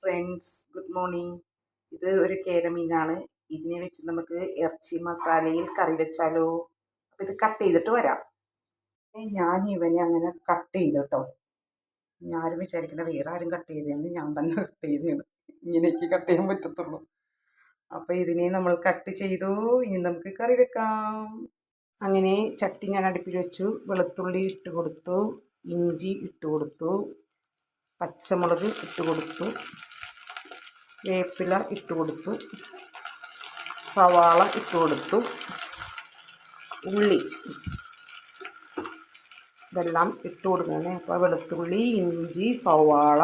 Friends good morning ഇത് ഒരു കേരമീനാണ്. ഇതിനെ വെച്ച് നമുക്ക് ഇറച്ചി മസാലയിൽ കറി വെച്ചാലോ? അപ്പോൾ ഇത് കട്ട് ചെയ്തിട്ട് വരാം. ഞാൻ ഇവനെ അങ്ങനെ കട്ട് ചെയ്തു കേട്ടോ ഞാനും വിചാരിക്കുന്നത് വേറെ ആരും കട്ട് ചെയ്തതെന്ന് ഞാൻ തന്നെ കട്ട് ചെയ്തതാണ് ഇങ്ങനെയൊക്കെ കട്ട് ചെയ്യാൻ പറ്റത്തുള്ളൂ. അപ്പോൾ ഇതിനെ നമ്മൾ കട്ട് ചെയ്തു. ഇനി നമുക്ക് കറി വെക്കാം. അങ്ങനെ ചട്ടി ഞാൻ അടുപ്പിൽ വെച്ചു. വെളുത്തുള്ളി ഇട്ട് കൊടുത്തു. ഇഞ്ചി ഇട്ട് കൊടുത്തു. പച്ചമുളക് ഇട്ട് കൊടുത്തു. വേപ്പില ഇട്ട് കൊടുത്തു. സവാള ഇട്ട് കൊടുത്തു. ഉള്ളി. ഇതെല്ലാം ഇട്ട് കൊടുക്കണം അപ്പോൾ വെളുത്തുള്ളി ഇഞ്ചി സവാള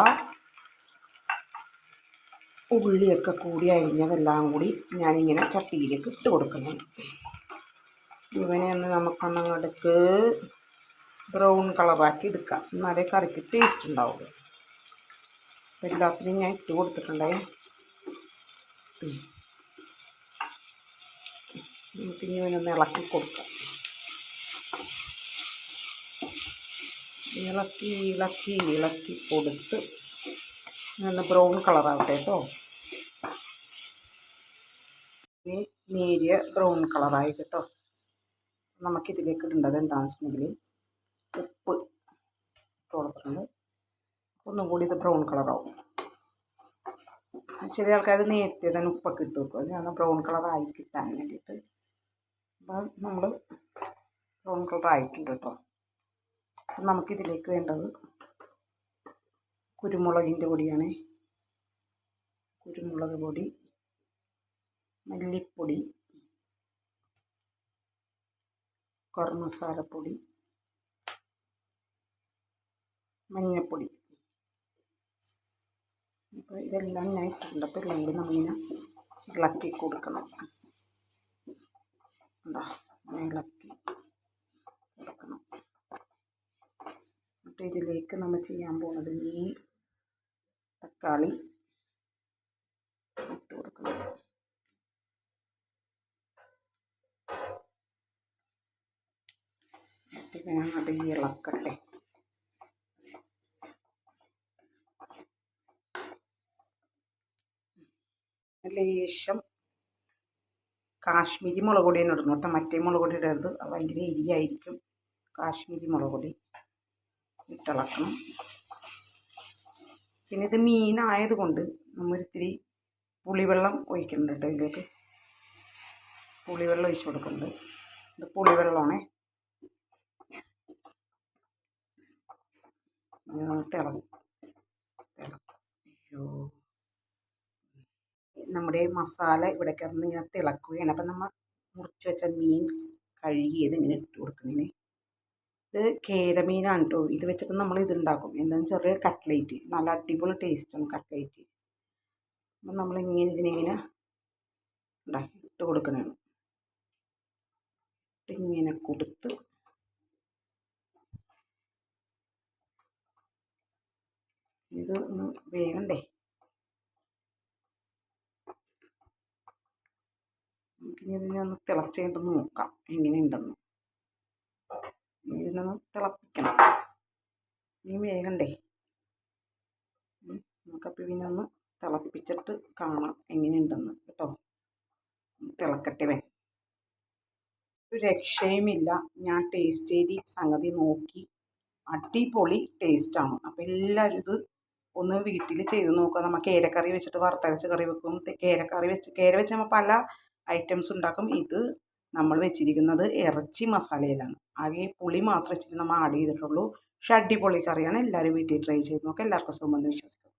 ഉള്ളിയൊക്കെ കൂടി അരിഞ്ഞതെല്ലാം കൂടി ഞാനിങ്ങനെ ചട്ടിയിലേക്ക് ഇട്ട് കൊടുക്കണം ഇവനെ ഒന്ന് നമുക്കൊന്നങ്ങോട്ടേക്ക് ബ്രൗൺ കളറാക്കി എടുക്കാം. എന്നാലേ കറിക്ക് ടേസ്റ്റ് ഉണ്ടാവുള്ളൂ. എല്ലാത്തിനും ഞാൻ ഇട്ട് കൊടുത്തിട്ടുണ്ടേ നമുക്കിനി ഇവനൊന്ന് ഇളക്കി കൊടുക്കാം. ഇളക്കി ഇളക്കി ഇളക്കി കൊടുത്ത് നല്ല ബ്രൗൺ കളറാവട്ടെ കേട്ടോ. നേരിയ ബ്രൗൺ കളറായി കേട്ടോ. നമുക്കിതിലേക്ക് ഇടേണ്ടത് എന്താണെന്ന് വെച്ചിട്ടുണ്ടെങ്കിൽ ഉപ്പ് ഇട്ട് കൊടുത്തിട്ടുണ്ട് ഒന്നും കൂടി ഇത് ബ്രൗൺ കളറാവും. ചില ആൾക്കാർ നേരത്തെ തന്നെ ഉപ്പൊക്കെ ഇട്ട് വെക്കും. ഞാൻ ബ്രൗൺ കളറായി കിട്ടാൻ വേണ്ടിയിട്ട്. അപ്പോൾ നമ്മൾ ബ്രൗൺ കളറായിട്ടുണ്ട് കേട്ടോ അപ്പം നമുക്കിതിലേക്ക് വേണ്ടത് കുരുമുളകിന്റെ പൊടിയാണ്. കുരുമുളക് പൊടി മല്ലിപ്പൊടി ഗരം മസാലപ്പൊടി മഞ്ഞൾപ്പൊടി അപ്പോൾ ഇതെല്ലാം ഞാൻ ഇട്ടിട്ടുണ്ട്. അപ്പോൾ ഇല്ലെങ്കിൽ നമ്മളിങ്ങനെ ഇളക്കി കൊടുക്കണം. ഇങ്ങനെ ഇളക്കി കൊടുക്കണം. എന്നിട്ട് ഇതിലേക്ക് നമ്മൾ ചെയ്യാൻ പോകുന്നത് ഈ തക്കാളി ഇട്ട് കൊടുക്കണം. ഇളക്കട്ടെ. ലേശം കാശ്മീരി മുളക് പൊടി തന്നെ ഇടണം കേട്ടോ. മറ്റേ മുളക് പൊടി ഇടരുത്. അത് ഭയങ്കര എരിയായിരിക്കും കാശ്മീരി മുളക് പൊടി ഇട്ടിളക്കണം. പിന്നെ ഇത് മീനായതുകൊണ്ട് നമ്മളിത്തിരി പുളിവെള്ളം ഒഴിക്കുന്നുണ്ട് കേട്ടോ ഇതിലേക്ക്. പുളിവെള്ളം ഒഴിച്ചു കൊടുക്കുന്നുണ്ട് ഇത് പുളിവെള്ളമാണേ. തിളങ്ങും നമ്മുടെ മസാല ഇവിടെ കിടന്ന് ഇങ്ങനെ തിളക്കുകയാണ്. അപ്പം നമ്മൾ മുറിച്ച് വെച്ച മീൻ കഴുകിയത് ഇങ്ങനെ ഇട്ട് കൊടുക്കുന്നതിന് ഇത് കേരമീനാണ് കേട്ടോ ഇത് വെച്ചിട്ട് നമ്മൾ ഇത് ഉണ്ടാക്കും. എന്താണെന്ന് ചെറിയ കട്ട്ലേറ്റ്. നല്ല അടിപൊളി ടേസ്റ്റാണ് കട്ട്ലേറ്റ്. അപ്പം നമ്മളിങ്ങനെ ഇതിനിങ്ങനെ ഉണ്ടാക്കി ഇട്ട് കൊടുക്കുന്നതാണ് ഇങ്ങനെ കൊടുത്ത് ഇത് ഒന്ന് വേഗണ്ടേ നമുക്കിനി ഇതിനെ ഒന്ന് തിളച്ചിട്ടൊന്ന് നോക്കാം. എങ്ങനെയുണ്ടെന്ന്. ഇതിനൊന്ന് തിളപ്പിക്കണം. ഇനി വേഗണ്ടേ. നമുക്കപ്പോൾ ഇതിനെ ഒന്ന് തിളപ്പിച്ചിട്ട് കാണാം എങ്ങനെയുണ്ടെന്ന് കേട്ടോ. തിളക്കട്ടെ വേ. ഒരു രക്ഷയുമില്ല. ഞാൻ ടേസ്റ്റ് ചെയ്ത് സംഗതി നോക്കി. അടിപൊളി ടേസ്റ്റാണ് അപ്പോൾ എല്ലാവരും ഇത് ഒന്ന് വീട്ടിൽ ചെയ്ത് നോക്കുക നമ്മൾ കേരക്കറി വെച്ചിട്ട് വറുത്തരച്ച് കറി വെക്കും. കേരക്കറി വെച്ച് കേര വെച്ച് നമ്മൾ പല ഐറ്റംസ് ഉണ്ടാക്കും. ഇത് നമ്മൾ വെച്ചിരിക്കുന്നത് ഇറച്ചി മസാലയിലാണ്. ആകെ പുളി മാത്രം വെച്ചിട്ട് നമ്മൾ ആഡ് ചെയ്തിട്ടുള്ളൂ. പക്ഷെ അടിപൊളി കറിയാണ്. എല്ലാവരും വീട്ടിൽ ട്രൈ ചെയ്ത് നോക്കുക എല്ലാവർക്കും സുഖമെന്ന് വിശ്വസിക്കുന്നു.